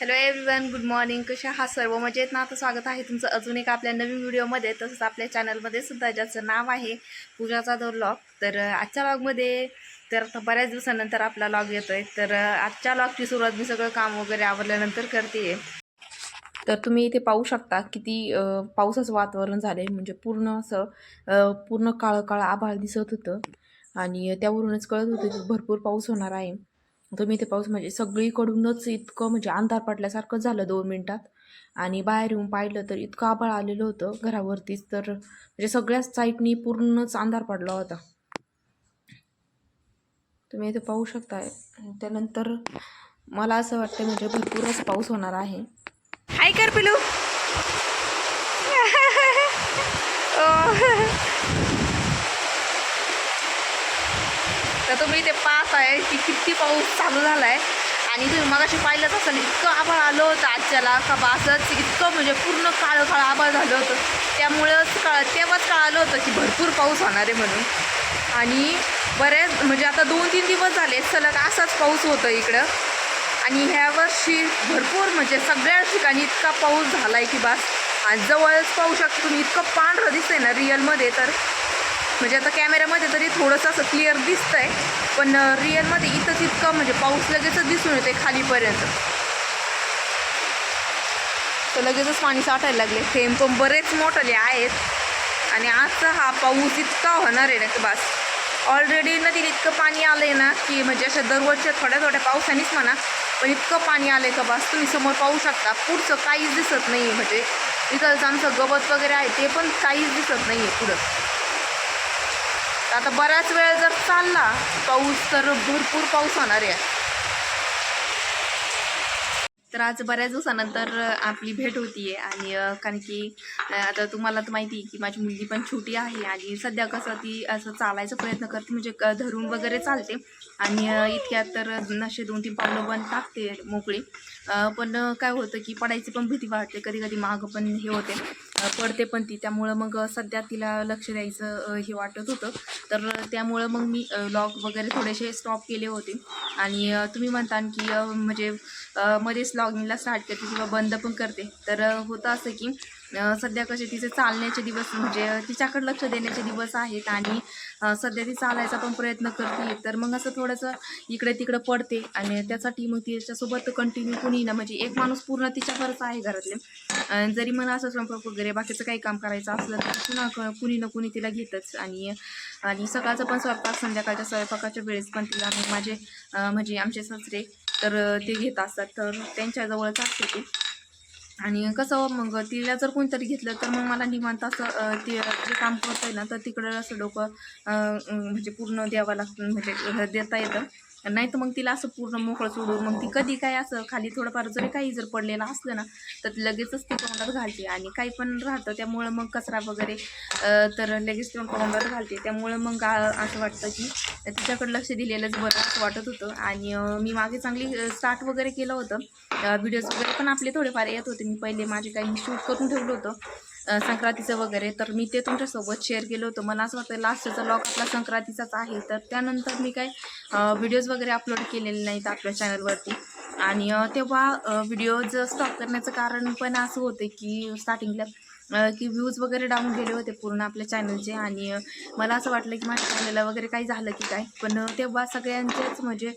Hello everyone good morning कशा हा सर्व मजेत ना? तर स्वागत आहे तुमचं अजून एक आपल्या नवीन व्हिडिओमध्ये. तसंच आपल्या चॅनलमध्ये सुद्धा ज्याचं नाव आहे पूजाचा दो लॉग तर आजच्या लॉगमध्ये तर आता बऱ्याच दिवसानंतर आपला लॉग येतो आहे तर आजच्या लॉगची सुरुवात मी सगळं काम वगैरे आवरल्यानंतर करते. तर तुम्ही इथे पाहू शकता किती अं, पावसाचं वातावरण झालं आहे म्हणजे पूर्ण असं पूर्ण काळं काळं आभाळ दिसत होतं. आणि त्यावरूनच कळत होतं की भरपूर पाऊस होणार आहे. तुम्ही इथे पाऊस म्हणजे सगळीकडूनच इतकं म्हणजे अंधार पडल्यासारखं झालं दोन मिनटात. आणि बाहेर येऊन पाहिलं तर इतकं आभाळ आलेलं होतं घरावरतीच. तर म्हणजे सगळ्याच साईडनी पूर्णच अंधार पडला होता. तुम्ही इथे पाहू शकताय. आणि त्यानंतर मला असं वाटतं म्हणजे भरपूरच पाऊस होणार आहे. हाय कर पिलू. तर तुम्ही ते पास आहे की किती पाऊस चालू झाला आहे आणि तुम्ही मगाशी पाहिलंच असेल इतकं आभाळ आलं होतं आजच्याला का बासच इतकं म्हणजे पूर्ण काळं काळं आभाळ झालं होतं. त्यामुळंच काळ तेव्हाच कळालं होतं की भरपूर पाऊस होणार आहे म्हणून. आणि बऱ्याच म्हणजे आता दोन तीन दिवस झाले सलग असाच पाऊस होतं इकडं. आणि ह्या वर्षी भरपूर म्हणजे सगळ्याच ठिकाणी इतका पाऊस झाला आहे की बास आणि जवळच पाहू शकतो तुम्ही इतकं पांढरं दिसतंय ना रिअलमध्ये तर. म्हणजे आता कॅमेऱ्यामध्ये तरी थोडंसं असं क्लिअर दिसतंय पण रिअलमध्ये इथं तितकं म्हणजे पाऊस लगेचच दिसून येते खालीपर्यंत. तर लगेचच पाणी साठायला लागले. थेंब पण बरेच मोठाले आहेत. आणि आजचा हा पाऊस इतका होणार आहे ना की बस. ऑलरेडी नदीला इतकं पाणी आलं आहे ना की म्हणजे अशा दररोजच्या थोड्या थोड्या पावसानेच म्हणा पण इतकं पाणी आलं आहे का बस तुम्ही समोर पाहू शकता. पुढचं काहीच दिसत नाही आहे म्हणजे. इथलचं आमचं गवत वगैरे आहे ते पण काहीच दिसत नाही आहे पुढं. आता बराच वेळ जर चालला पाऊस तर भरपूर पाऊस होणार आहे. तर आज बऱ्याच दिवसानंतर आपली भेट होती आहे आणि कारण की आता तुम्हाला तर माहिती आहे की माझी मुलगी पण छोटी आहे आणि सध्या कसं ती असं चालायचा प्रयत्न करते म्हणजे क- धरून वगैरे चालते. आणि इतक्यात तर नशे दोन तीन पावलं पण टाकते मोकळी. पण काय होतं की पडायची पण भीती वाटते. कधी कधी मागं पण हे होते. पडते पण ती. त्यामुळं मग सध्या तिला लक्ष द्यायचं हे वाटत होतं. तर त्यामुळं मग मी लॉक वगैरे थोडेसे स्टॉप केले होते. आणि तुम्ही म्हणता की म्हणजे मध्येच लॉगिनला स्टार्ट करते किंवा बंद पण करते. तर होतं असं की सध्या कसे तिचे चालण्याचे दिवस म्हणजे तिच्याकडे लक्ष देण्याचे दिवस आहेत आणि सध्या ती चालायचा पण प्रयत्न करते तर मग असं थोडंसं इकडे तिकडे पडते आणि त्यासाठी मग तिच्यासोबत कंटिन्यू कुणी ना म्हणजे एक माणूस पूर्ण तिच्यावरच आहे घरातले. जरी मला असं स्वयंपाक वगैरे बाकीचं काही काम करायचं असलं तर पुन्हा क- कुणी ना कुणी तिला घेतच. आणि आणि सकाळचं पण स्वयंपाक संध्याकाळच्या स्वयंपाकाच्या वेळेस पण तिला मग माझे म्हणजे आमचे सासरे तर ते घेत असतात. तर त्यांच्याजवळच असते ती. आणि कसं मग तिला जर कोणीतरी घेतलं तर मग मला निवांत असं ती ते जे काम आहे ना तर तिकडं असं डोकं म्हणजे पूर्ण द्यावं लागतं म्हणजे देता येतं. नाही तर मग तिला असं पूर्ण मोकळं सोडून मग ती कधी काय असं खाली थोडंफार जरी काही जर पडलेलं असलं ना तर लगेचच ती तोंडात घालते. आणि काही पण राहतं त्यामुळं मग कचरा वगैरे तर लगेच ती तोंडात घालते. त्यामुळं मग असं वाटतं की तिच्याकडे लक्ष दिलेलंच बरं असं वाटत होतं. आणि मी मागे चांगली स्टार्ट वगैरे केलं होतं. व्हिडिओज वगैरे पण आपले थोडेफार येत होते. मी पहिले माझे काही शूट करून ठेवलं होतं. संक्रांतीचं वगैरे तर मी ते तुमच्यासोबत शेअर केलं होतं. मला असं वाटतं लास्टचा लॉक आपला संक्रांतीचाच आहे. तर त्यानंतर मी काय व्हिडिओज वगैरे अपलोड केलेले नाहीत आपल्या चॅनलवरती आणि तेव्हा व्हिडिओज स्टॉप करण्याचं कारण पण असं होतं की स्टार्टिंगला की व्ह्यूज वगैरे डाऊन गेले होते पूर्ण आपल्या चॅनलचे आणि मला असं वाटलं की माझ्या चॅनलला वगैरे काही झालं की काय. पण तेव्हा सगळ्यांचेच म्हणजे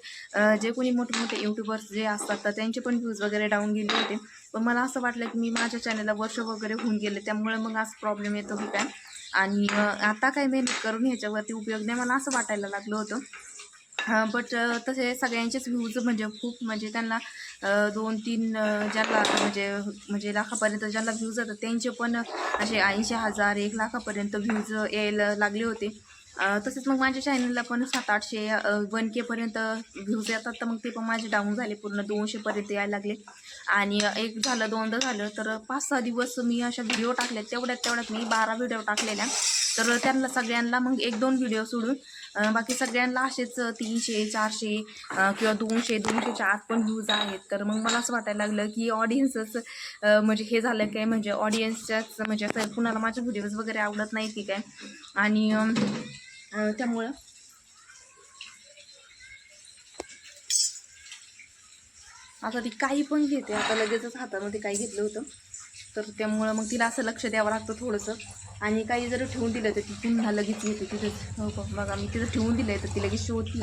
जे कोणी मोठे मोठे यूट्यूबर्स जे असतात तर त्यांचे पण व्ह्यूज वगैरे डाऊन गेले होते. पण मला असं वाटलं की मी माझ्या चॅनलला वर्ष वगैरे होऊन गेले त्यामुळे मग असं प्रॉब्लेम येतो की काय. आणि आता काय मेहनत करून ह्याच्यावरती उपयोग नाही मला असं वाटायला लागलं होतं. बट तसे सगळ्यांचेच व्ह्यूज म्हणजे खूप म्हणजे त्यांना दोन तीन ज्याला म्हणजे म्हणजे लाखापर्यंत ज्यांना व्ह्यूज जातात त्यांचे पण असे ऐंशी हजार एक लाखापर्यंत व्ह्यूज यायला लागले होते. तसेच मग माझ्या चॅनलला पण सात आठशे वन केपर्यंत व्ह्यूज येतात तर मग ते पण माझे डाऊन झाले पूर्ण दोनशेपर्यंत यायला लागले. आणि एक झालं दोनदा झालं तर पाच सहा दिवस मी अशा व्हिडिओ टाकल्या तेवढ्यात तेवढ्यात मी बारा व्हिडिओ टाकलेल्या. तर त्यांना सगळ्यांना मग एक दोन व्हिडिओ सोडून बाकी सगळ्यांना असेच तीनशे चारशे किंवा दोनशे दोनशेच्या आत पण व्ह्यूज आहेत. तर मग मला असं वाटायला लागलं की ऑडियन्सच म्हणजे हे झालं काय? म्हणजे ऑडियन्सच्याच म्हणजे असं कुणाला माझे व्हिडिओज वगैरे आवडत नाही की काय? आणि त्यामुळं आता ती काही पण घेते. आता लगेचच हातामध्ये काही घेतलं होतं. तर त्यामुळं मग तिला असं लक्ष द्यावं लागतं थोडंसं. आणि काही जर ठेवून दिलं तर ती पुन्हा लगेच घेते तिथंच. हो का? बघा मी तिथं ठेवून दिलंय तर ती लगेच शोधते.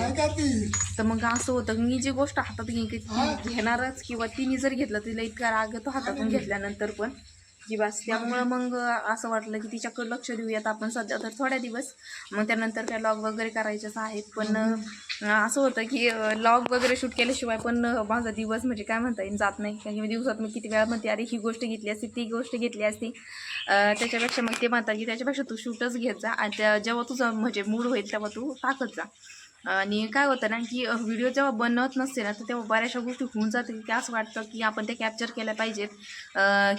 तर मग असं होतं मी जी गोष्ट हातात घेईन की ती घेणारच किंवा तिने जर घेतलं तिला इतका राग येतो हातातून घेतल्यानंतर पण. की बस त्यामुळं मग असं वाटलं की तिच्याकडे लक्ष देऊयात आपण सध्या तर थोड्या दिवस. मग त्यानंतर काय लॉग वगैरे करायचेच आहेत. पण असं होतं की लॉग वगैरे शूट केल्याशिवाय पण माझा दिवस म्हणजे काय म्हणता येईल जात नाही. कारण की दिवसात मी किती वेळा म्हणते अरे ही गोष्ट घेतली असती ती गोष्ट घेतली असती. त्याच्यापेक्षा मग ते म्हणतात की त्याच्यापेक्षा तू शूटच घेत जा आणि त्या जेव्हा तुझं म्हणजे मूड होईल तेव्हा तू टाकत जा. आणि काय होतं ना की व्हिडिओ जेव्हा बनवत नसते ना तर तेव्हा बऱ्याचशा गोष्टी होऊन जाते की असं वाटतं की आपण ते कॅप्चर केल्या पाहिजेत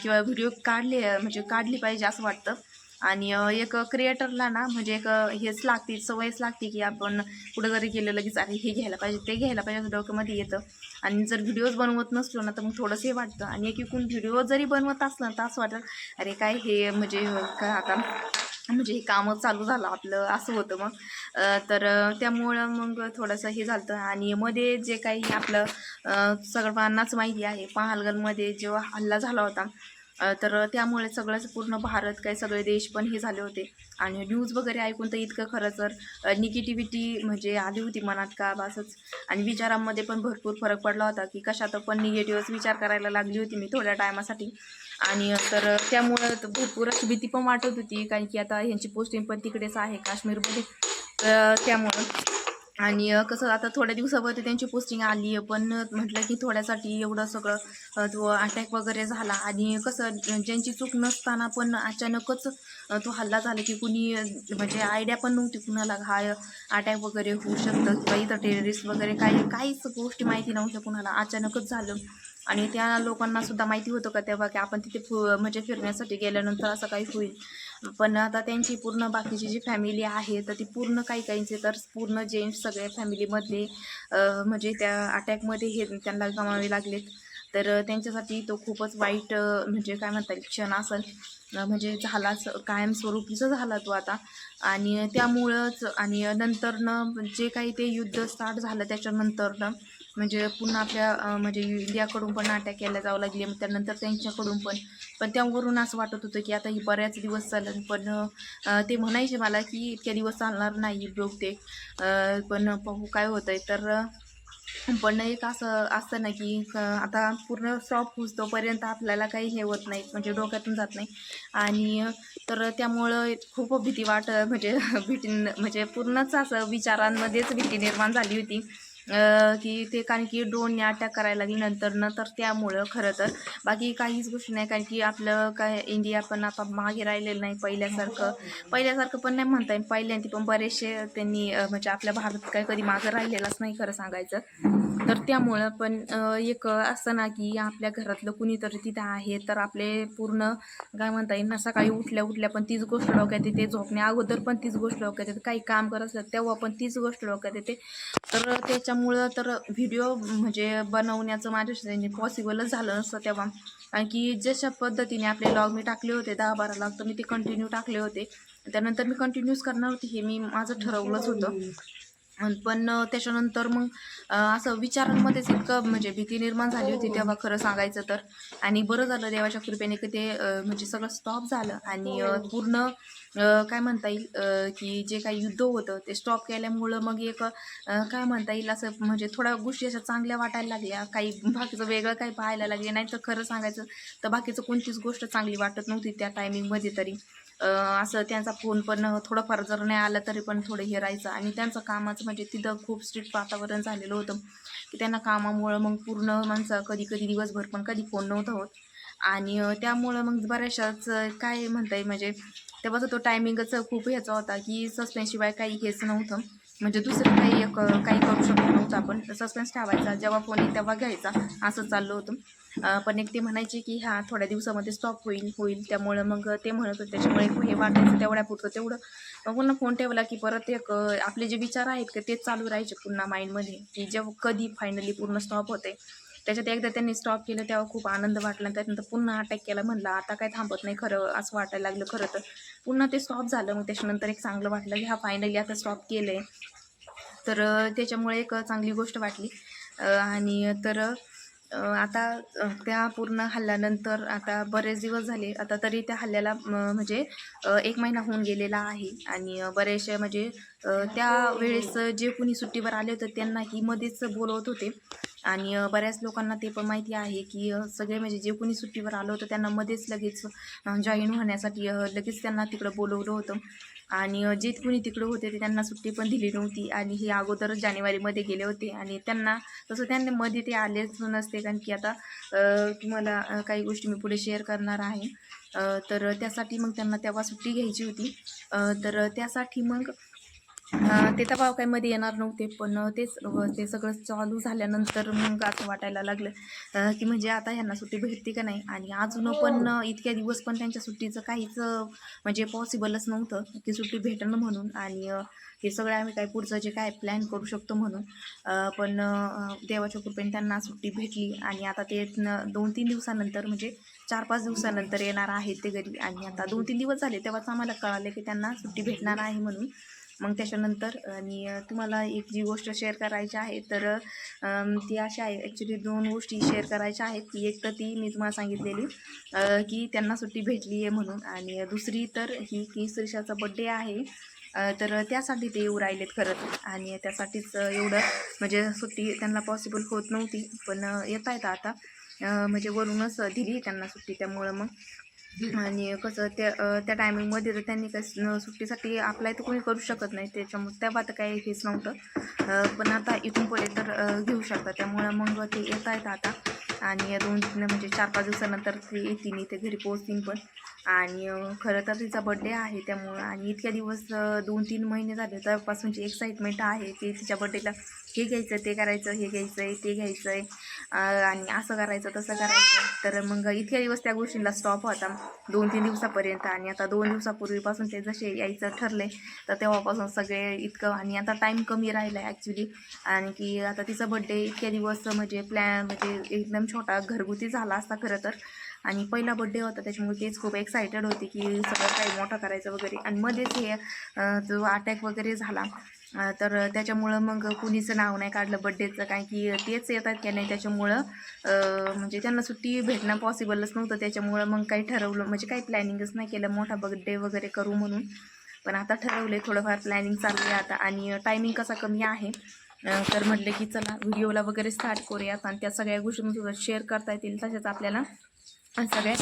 किंवा व्हिडिओ काढले म्हणजे काढली पाहिजे असं वाटतं. आणि एक क्रिएटरला ना म्हणजे एक हेच लागते सवयच लागते की आपण कुठं जरी गेलं लगेच अरे हे घ्यायला पाहिजे ते घ्यायला पाहिजे असं डोक्यामध्ये येतं. आणि जर व्हिडिओज बनवत नसलो ना तर मग थोडंसं हे वाटतं. आणि एक एकूण व्हिडिओ जरी बनवत असलं तर असं वाटतं अरे काय हे म्हणजे काय आता म्हणजे हे कामं चालू झालं आपलं असं होतं मग. तर त्यामुळं मग थोडंसं हे झालं आणि मध्ये जे काही आपलं अं, सर्वांनाच माहिती आहे पहालगनमध्ये जेव्हा हल्ला झाला होता तर त्यामुळे सगळंच पूर्ण भारत काय सगळे देश पण हे झाले होते. आणि न्यूज वगैरे ऐकून तर इतकं खरं तर निगेटिव्हिटी म्हणजे आली होती मनात का बा असंच आणि विचारांमध्ये पण भरपूर फरक पडला होता की कशात पण निगेटिव्हच विचार करायला लागली होती मी थोड्या टायमासाठी. आणि तर त्यामुळं तर भरपूर अशी भीती पण वाटत होती. कारण की आता ह्यांची पोस्टिंग पण तिकडेच आहे काश्मीरमध्ये. तर त्यामुळं आणि कसं आता थोड्या दिवसावरती त्यांची पोस्टिंग आली आहे पण म्हटलं की थोड्यासाठी एवढं सगळं तो अटॅक वगैरे झाला. आणि कसं ज्यांची चूक नसताना पण अचानकच तो हल्ला झाला की कुणी म्हणजे आयडिया पण नव्हती कुणाला हा अटॅक वगैरे होऊ शकतं किंवा इथं टेररिस्ट वगैरे काही काहीच गोष्टी माहिती नव्हत्या कुणाला. अचानकच झालं. आणि त्या लोकांना सुद्धा माहिती होतं का तेव्हा की आपण तिथे फु म्हणजे फिरण्यासाठी गेल्यानंतर असं काही होईल. पण आता त्यांची पूर्ण बाकीची जी फॅमिली आहे तर ती पूर्ण काही काहींचे तर पूर्ण जेंट्स सगळ्या फॅमिलीमधले म्हणजे त्या अटॅकमध्ये हे त्यांना गमावे लागलेत. तर त्यांच्यासाठी तो खूपच वाईट म्हणजे काय म्हणता येईल क्षण असेल. म्हणजे झालाच कायमस्वरूपीचा झाला तो आता. आणि त्यामुळंच आणि नंतरनं जे काही ते युद्ध स्टार्ट झालं त्याच्यानंतरनं म्हणजे पुन्हा आपल्या म्हणजे इंडियाकडून पण अटॅक केल्या जावं लागले. मग त्यानंतर त्यांच्याकडून पण पण त्यावरून असं वाटत होतं की आता ही बऱ्याच दिवस चालेल. पण ते म्हणायचे मला की इतक्या दिवस चालणार नाही ब्रोक ते पण पाहू काय होतंय. तर पण एक असं असतं ना की आता पूर्ण स्टॉप तोपर्यंत आपल्याला काही हे होत नाही म्हणजे डोक्यातून जात नाही. आणि तर त्यामुळं खूप भीती वाट म्हणजे भीती म्हणजे पूर्णच असं विचारांमध्येच भीती निर्माण झाली होती. की ते कारण की ड्रोनने अटॅक करायला लागली नंतर न तर त्यामुळं खरं तर. बाकी काहीच गोष्टी नाही कारण की आपलं काय इंडिया पण आता मागे राहिलेलं नाही पहिल्यासारखं. पहिल्यासारखं पण नाही म्हणता येईल पहिल्यांदा पण बरेचसे त्यांनी म्हणजे आपल्या भारत काय कधी मागं राहिलेलाच नाही खरं सांगायचं. तर त्यामुळं पण एक असं ना की आपल्या घरातलं कुणीतरी तिथं आहे तर आपले पूर्ण काय म्हणता येईल ना सकाळी उठल्या उठल्या पण तीच गोष्ट डोक्यात येते झोपण्या अगोदर पण तीच गोष्ट डोक्यात येते. काही काम करत असलं तेव्हा पण तीच गोष्ट डोक्यात येते. तर त्याच्या त्याच्यामुळं तर व्हिडिओ म्हणजे बनवण्याचं माझ्या पॉसिबलच झालं नसतं तेव्हा. कारण की जशा पद्धतीने आपले लॉग मी टाकले होते दहा बारा लॉग तर मी ते कंटिन्यू टाकले होते. त्यानंतर मी कंटिन्यूच करणार होते हे मी माझं ठरवलंच होतं. पण त्याच्यानंतर मग असं विचारांमध्येच इतकं म्हणजे भीती निर्माण झाली होती तेव्हा खरं सांगायचं तर. आणि बरं झालं देवाच्या कृपेने की ते म्हणजे सगळं स्टॉप झालं. आणि पूर्ण काय म्हणता येईल की जे काही युद्ध होतं ते स्टॉप केल्यामुळं मग एक काय म्हणता येईल असं म्हणजे थोड्या गोष्टी अशा चांगल्या वाटायला लागल्या. काही बाकीचं वेगळं काही पाहायला लागले. नाही तर खरं सांगायचं तर बाकीचं कोणतीच गोष्ट चांगली वाटत नव्हती त्या टायमिंगमध्ये तरी. असं त्यांचा फोन पण थोडंफार जर नाही आला तरी पण थोडं हे राहायचं. आणि त्यांचं कामाचं म्हणजे तिथं खूप स्ट्रिक्ट वातावरण झालेलं होतं. की त्यांना कामामुळं मग पूर्ण माणसं कधी कधी दिवसभर पण कधी फोन नव्हता होत. आणि त्यामुळं मग बऱ्याचशाच काय म्हणता येईल म्हणजे तेव्हाचा तो टायमिंगच खूप ह्याचा होता की सस्पेन्सशिवाय काही हेच नव्हतं. म्हणजे दुसरं काही एक काही करू शकत नव्हतं आपण. सस्पेन्स ठेवायचा. जेव्हा फोन येईल तेव्हा घ्यायचा. असं चाललं होतं. पण एक ते म्हणायचे की हा थोड्या दिवसामध्ये स्टॉप होईल होईल. त्यामुळं मग ते म्हणत होते त्याच्यामुळे हे वाटायचं तेवढ्यापुरतं तेवढं. मग पुन्हा फोन ठेवला की परत एक आपले जे विचार आहेत का तेच चालू राहायचे पुन्हा माइंडमध्ये की जेव्हा कधी फायनली पूर्ण स्टॉप होते. त्याच्यात एकदा त्यांनी स्टॉप केलं तेव्हा खूप आनंद वाटला आणि त्यानंतर पुन्हा अटॅक केला म्हणलं आता काय थांबत नाही खरं असं वाटायला लागलं खरं तर. पुन्हा ते स्टॉप झालं मग त्याच्यानंतर एक चांगलं वाटलं की हा फायनली आता स्टॉप केलं आहे तर त्याच्यामुळे एक चांगली गोष्ट वाटली. आणि तर आता त्या पूर्ण हल्ल्यानंतर आता बरेच दिवस झाले आता तरी त्या हल्ल्याला म, म्हणजे एक महिना होऊन गेलेला आहे. आणि बरेचसे म्हणजे त्या वेळेस जे कुणी सुट्टीवर आले होते त्यांनाही मध्येच बोलवत होते. आणि बऱ्याच लोकांना ते पण माहिती आहे की सगळे म्हणजे जे कोणी सुट्टीवर आलं होतं त्यांना मध्येच लगेच जॉईन होण्यासाठी लगेच त्यांना तिकडं बोलवलं होतं. आणि जे कुणी तिकडं होते ते त्यांना सुट्टी पण दिली नव्हती. आणि हे अगोदरच जानेवारीमध्ये गेले होते. आणि त्यांना तसं त्यांना मध्ये ते आलेच नसते कारण की आता तुम्हाला काही गोष्टी मी पुढे शेअर करणार आहे. तर त्यासाठी मग त्यांना तेव्हा सुट्टी घ्यायची होती. तर त्यासाठी मग ते तर काही मध्ये येणार नव्हते पण तेच ते सगळं चालू झाल्यानंतर मग असं वाटायला लागलं की म्हणजे आता ह्यांना सुट्टी भेटते का नाही? आणि अजून पण अ, इतक्या दिवस पण त्यांच्या सुट्टीचं काहीच म्हणजे पॉसिबलच नव्हतं की सुट्टी भेटणं म्हणून. आणि हे सगळं आम्ही काय पुढचं जे काय प्लॅन करू शकतो म्हणून. पण देवाच्या कृपेने त्यांना सुट्टी भेटली. आणि आता ते दोन तीन दिवसानंतर म्हणजे चार पाच दिवसानंतर येणार आहेत ते घरी. आणि आता दोन तीन दिवस झाले तेव्हाच आम्हाला कळाले की त्यांना सुट्टी भेटणार आहे म्हणून. मग त्याच्यानंतर आणि तुम्हाला एक जी गोष्ट शेअर करायची आहे तर ती अशी आहे. ॲक्च्युली दोन गोष्टी शेअर करायच्या आहेत. की एक तर ती मी तुम्हाला सांगितलेली की त्यांना सुट्टी भेटली आहे म्हणून. आणि दुसरी तर ही की श्रीषाचा बड्डे आहे तर त्यासाठी ते येऊ राहिलेत खरं तर. आणि त्यासाठीच एवढं म्हणजे सुट्टी त्यांना पॉसिबल होत नव्हती. पण अ, येता येतं आता म्हणजे वरूनच दिली त्यांना सुट्टी त्यामुळं मग. आणि कसं त्या त्या टायमिंगमध्ये तर त्यांनी कसं सुट्टीसाठी अप्लाय तर कोणी करू शकत नाही त्याच्यामुळे तेव्हा तर काही हेच नव्हतं. पण आता इथून पुढे तर घेऊ शकतात. त्यामुळं मग ते येत आहेत आता. आणि दोन तीन म्हणजे चार पाच दिवसानंतर ते येतील इथे घरी पोहोचतील पण. आणि खरं तर तिचा बड्डे आहे त्यामुळं आणि इतक्या दिवस दोन तीन महिने झाले. त्यापासूनची एक्साइटमेंट आहे की तिच्या बड्डेला हे घ्यायचं ते करायचं हे घ्यायचं आहे ते घ्यायचं आहे आणि असं करायचं तसं करायचं. तर मग इतक्या दिवस त्या गोष्टीला स्टॉप होता दोन तीन दिवसापर्यंत. आणि आता दोन दिवसापूर्वीपासून ते जसे यायचं ठरले तर तेव्हापासून सगळे इतकं आणि आता टाईम कमी राहिला आहे ॲक्च्युली आणि की आता तिचा बड्डे इतक्या दिवस म्हणजे प्लॅन म्हणजे एकदम छोटा घरगुती झाला असता खरं तर. आणि पहिला बड्डे होता त्याच्यामुळे तेच खूप एक्सायटेड होते की सगळं काही मोठं करायचं वगैरे. आणि मध्येच हे जो अटॅक वगैरे झाला तर त्याच्यामुळं मग कुणीचं नाव नाही काढलं बड्डेचं काय की तेच येतात की नाही त्याच्यामुळं म्हणजे त्यांना सुट्टी भेटणं पॉसिबलच नव्हतं. त्याच्यामुळं मग काही ठरवलं म्हणजे काही प्लॅनिंगच नाही केलं मोठा बर्थडे वगैरे करू म्हणून. पण आता ठरवलं आहे थोडंफार प्लॅनिंग चालू आहे आता. आणि टायमिंग कसा कमी आहे तर म्हटलं की चला व्हिडिओला वगैरे स्टार्ट करूयात. आणि त्या सगळ्या गोष्टी सुद्धा शेअर करता येतील तसेच आपल्याला सगळे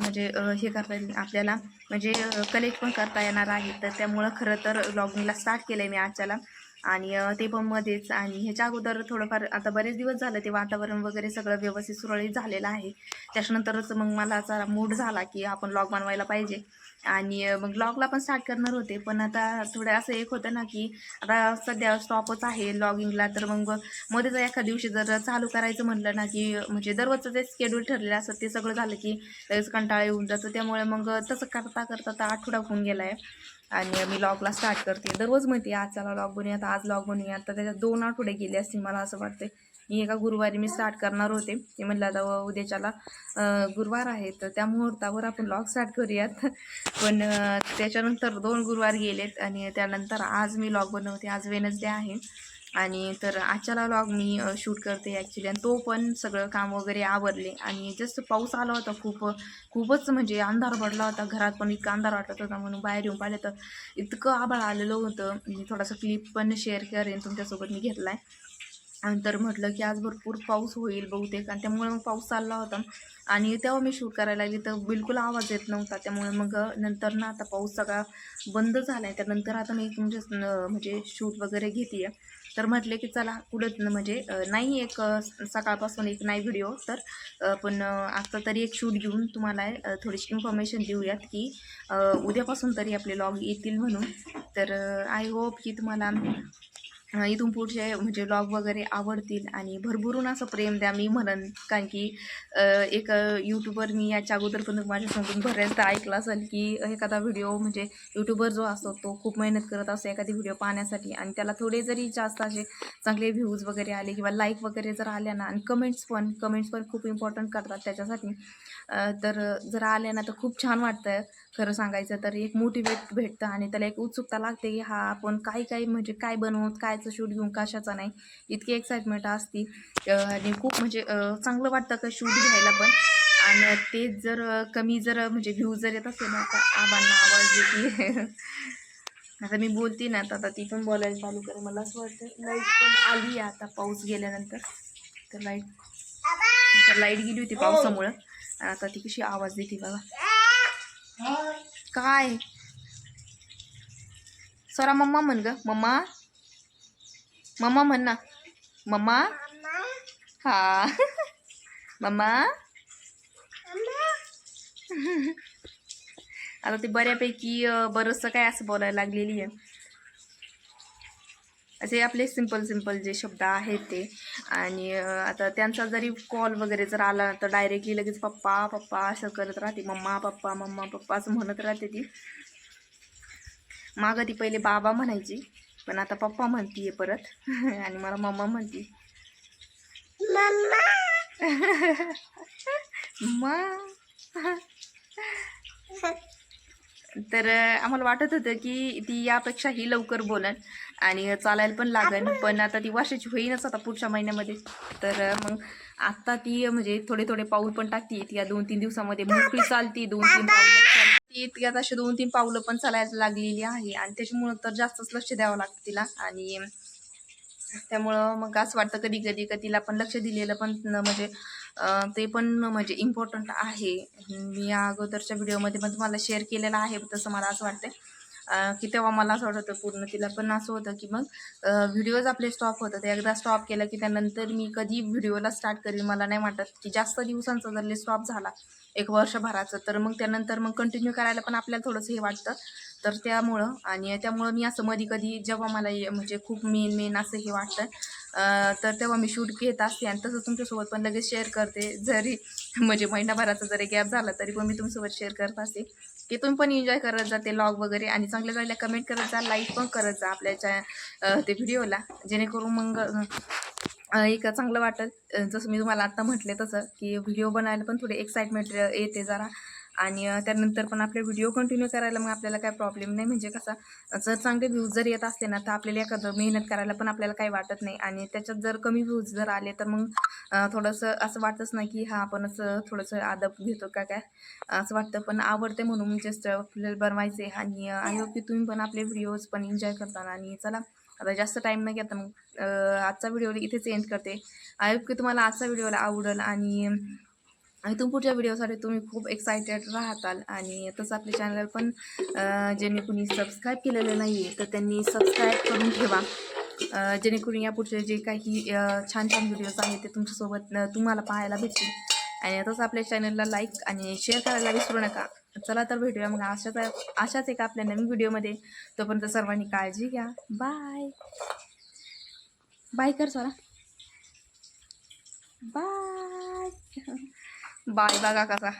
म्हणजे हे करता येईल आपल्याला. म्हणजे कलेक्ट पण करता येणार आहे. तर त्यामुळं खरं तर लॉगिंगला स्टार्ट केलं आहे मी आजच्याला. आणि ते पण मध्येच. आणि ह्याच्या अगोदर थोडंफार आता बरेच दिवस झालं ते वातावरण वगैरे सगळं व्यवस्थित सुरळीत झालेलं आहे. त्याच्यानंतरच मग मला असा मूड झाला की आपण लॉग बनवायला पाहिजे. आणि मग ब्लॉगला पण स्टार्ट करणार होते. पण आता थोडं असं एक होतं ना की आता सध्या स्टॉपच आहे लॉगिंगला तर मग मध्ये जर एका दिवशी जर चालू करायचं म्हटलं ना की म्हणजे दररोजचं ते स्केड्यूल ठरलेलं असतं ते सगळं झालं की लगेच कंटाळा येऊन जातं. त्यामुळे मग तसं करता करता आता आठवडा होऊन गेला आहे आणि मी लॉगला स्टार्ट करते. दररोज म्हणते आज चला लॉग बनूया आता आज लॉग बनूया आता त्याच्यात दोन आठवडे गेले असतील मला असं वाटते मी एका गुरुवारी मी स्टार्ट करणार होते. ते म्हटलं आता उद्याच्याला गुरुवार आहे तर त्या मुहूर्तावर आपण लॉग स्टार्ट करूयात. पण त्याच्यानंतर दोन गुरुवार गेलेत आणि त्यानंतर आज मी लॉग बनवते. आज वेनसडे आहे. आणि तर आजच्याला लॉग मी शूट करते ॲक्च्युली आणि तो पण सगळं काम वगैरे आवरले. आणि जस्ट पाऊस आला होता खूप. खूपच म्हणजे अंधार पडला होता. घरात पण इतका अंधार वाटत होता म्हणून बाहेर येऊन पाहिलं तर इतकं आभाळ आलेलं होतं. मी थोडासा क्लिप पण शेअर करेन. तुमच्यासोबत मी घेतला आहे तर म्हटलं की आज भरपूर पाऊस होईल बहुतेक. आणि त्यामुळे मग पाऊस चालला होता. आणि तेव्हा मी शूट करायला लागली तर बिलकुल आवाज येत नव्हता. त्यामुळे मग नंतर ना आता पाऊस सगळा बंद झाला आहे त्यानंतर आता मी तुमच्या म्हणजे शूट म्हणजे वगैरे घेते तर म्हटले की चला कुठं म्हणजे नाही एक सकाळपासून एक नाही व्हिडिओ तर पण आता तरी एक शूट घेऊन तुम्हाला थोडीशी इन्फॉर्मेशन देऊयात की उद्यापासून तरी आपले लॉग येतील म्हणून. तर आय होप की तुम्हाला इथून पुढचे म्हणजे ब्लॉग वगैरे आवडतील आणि भरभरून असं प्रेम द्या मी म्हणन. कारण की एक यूट्यूबर मी याच्या अगोदर पण माझ्यासमोरून बऱ्याचदा ऐकलं असेल की एखादा व्हिडिओ म्हणजे यूट्यूबर जो असतो तो खूप मेहनत करत असतो एखादी व्हिडिओ पाहण्यासाठी आणि त्याला थोडे जरी जास्त असे चांगले व्ह्यूज वगैरे आले किंवा लाईक वगैरे जर आल्या ना आणि कमेंट्स पण कमेंट्स पण खूप इम्पॉर्टंट करतात त्याच्यासाठी. तर जर आल्या ना तर खूप छान वाटतं. खरं सांगायचं तर एक मोटिवेट भेटतं आणि त्याला एक उत्सुकता लागते की हा आपण काय काय म्हणजे काय बनवू काय बाहेरचं शूट घेऊन कशाचा नाही इतकी एक्साइटमेंट असती. आणि खूप म्हणजे चांगलं वाटतं का शूट घ्यायला पण. आणि ते जर कमी जर म्हणजे व्ह्यू जर येत असेल ना तर आबांना आवाज येते आता मी बोलते ना आता ती पण बोलायला चालू करेल मला असं वाटतं लाइट पण आली आहे आता पाऊस गेल्यानंतर. तर लाइट तर लाइट गेली होती पावसामुळं. आणि आता ती कशी आवाज देते बघा. काय? सरा मम्मा म्हण ग. मम्मा? मम्मा म्हण ना. मम्मा? हा. मम्मा? आता ते बऱ्यापैकी बरंचसं काय असं बोलायला लागलेली आहे. असे आपले सिंपल सिंपल जे शब्द आहेत ते. आणि आता त्यांचा जरी कॉल वगैरे जर आला तर डायरेक्टली लगेच पप्पा पप्पा असं करत राहते. मम्मा पप्पा मम्मा पप्पा असं म्हणत राहते ती. मागं ती पहिले बाबा म्हणायची. पण आता पप्पा म्हणतीये परत. आणि मला मम्मा म्हणती. तर आम्हाला वाटत होतं की ती यापेक्षा ही लवकर बोलन आणि चालायला पण लागन पण आता ती वर्षाची होईनच आता पुढच्या महिन्यामध्ये. तर मग आता ती म्हणजे थोडे थोडे पाऊल पण टाकते ती या दोन तीन दिवसामध्ये मोकळी चालती दोन तीन पावलं ती इतक्यात अशी दोन तीन पावलं पण चालायला लागलेली आहे. आणि त्याच्यामुळं तर जास्तच लक्ष द्यावं लागतं तिला. आणि त्यामुळं मग असं वाटतं कधी कधी का तिला पण लक्ष दिलेलं पण म्हणजे ते पण म्हणजे इम्पॉर्टंट आहे. मी अगोदरच्या व्हिडिओमध्ये पण तुम्हाला शेअर केलेलं आहे. तसं मला असं वाटतं की तेव्हा मला असं वाटतं पूर्ण तिला. पण असं होतं की मग व्हिडिओज आपले स्टॉप होतात ते एकदा स्टॉप केलं की त्यानंतर मी कधी व्हिडिओला स्टार्ट करेन मला नाही वाटत. की जास्त दिवसांचा जर स्टॉप झाला एक वर्षभराचं तर मग त्यानंतर मग कंटिन्यू करायला पण आपल्याला थोडंसं हे वाटतं. तर त्यामुळं आणि त्यामुळं मी असं मधी कधी जेव्हा मला म्हणजे खूप मेन मेन असं हे वाटतं तर तेव्हा मी शूट घेत असते आणि तसं तुमच्यासोबत पण लगेच शेअर करते. जरी म्हणजे महिनाभराचा जरी गॅप झाला तरी पण मी तुमच्यासोबत शेअर करत असते. की तुम्ही पण एन्जॉय करत जा ते लॉग वगैरे. आणि चांगल्या चांगल्या कमेंट करत जा लाईक पण करत जा आपल्याच्या ते व्हिडिओला जेणेकरून मग एक चांगलं वाटत. जसं मी तुम्हाला आत्ता म्हटले तसं की व्हिडिओ बनायला पण थोडी एक्साइटमेंट येते जरा. आणि त्यानंतर पण आपले व्हिडिओ कंटिन्यू करायला मग आपल्याला काय प्रॉब्लेम नाही. म्हणजे कसा जर चांगले व्ह्यूज जर येत असले ना तर आपल्याला एखादं मेहनत करायला पण आपल्याला काही वाटत नाही. आणि त्याच्यात जर कमी व्ह्यूज जर आले तर मग थोडंसं असं वाटतच नाही की हा आपण असं थोडंसं आदब घेतो का काय? असं वाटतं. पण आवडते म्हणून जस्ट आपल्याला बनवायचे आणि आय होप की तुम्ही पण आपले व्हिडिओज पण एन्जॉय करताना. आणि चला आता जास्त टाईम न घेता मग आजचा व्हिडिओ इथेच एंड करते. आय होप की तुम्हाला आजचा व्हिडिओला आवडेल. आणि आणि तुम्ही पुढच्या व्हिडिओसाठी तुम्ही खूप एक्सायटेड राहताल. आणि तसं आपल्या चॅनल पण ज्यांनी कुणी सबस्क्राईब केलेलं नाही आहे तर त्यांनी सबस्क्राईब करून ठेवा. जेणेकरून या पुढचे जे काही छान छान व्हिडिओज आहेत ते तुमच्यासोबत तुम्हाला पाहायला भेटतील. आणि तसं आपल्या चॅनलला लाईक आणि शेअर करायला विसरू नका. चला तर भेटूया मग अशाच अशाच एका आपल्या नवीन व्हिडिओमध्ये. तोपर्यंत सर्वांनी काळजी घ्या. बाय बाय कर सरा बाय बाय बघा कसा